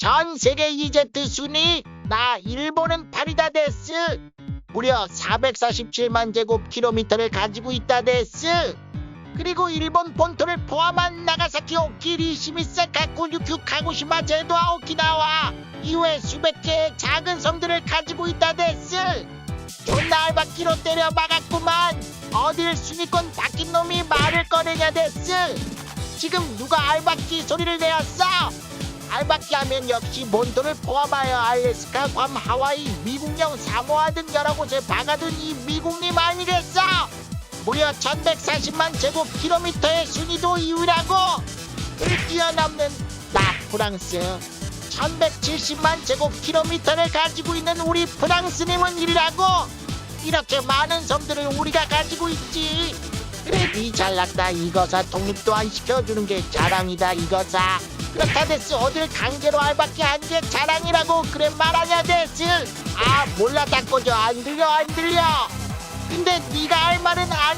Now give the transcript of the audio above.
전 세계 이제트 순위 나 일본은 8위다 데스. 무려 447만 제곱킬로미터를 가지고 있다 데스. 그리고 일본 본토를 포함한 나가사키 오키리 시미사카 구류큐 카고시마 제도와 오키나와 이외 수백 개의 작은 섬들을 가지고 있다 데스. 존나 알바끼로 때려 막았구만. 어딜 순위권 바뀐 놈이 말을 꺼내냐 데스. 지금 누가 알바끼 소리를 내었어 알바끼 하면 역시 본토를 포함하여 알래스카, 괌, 하와이, 미국령, 사모아 등 여러 곳에 박아둔 이 미국님 아니겠어? 무려 1140만 제곱킬로미터의 순위도 2위라고! 을 뛰어넘는 나 프랑스 1170만 제곱킬로미터를 가지고 있는 우리 프랑스님은 1위라고! 이렇게 많은 섬들을 우리가 가지고 있지 그래 니 잘났다 이거사 독립도 안 시켜주는 게 자랑이다 이거사 그렇다 데스 어딜 강제로 알바끼 한게 자랑이라고. 그래 말하냐 데스 아 몰라 다 꺼져 안 들려 안 들려. 근데 네가 할 말은 일본아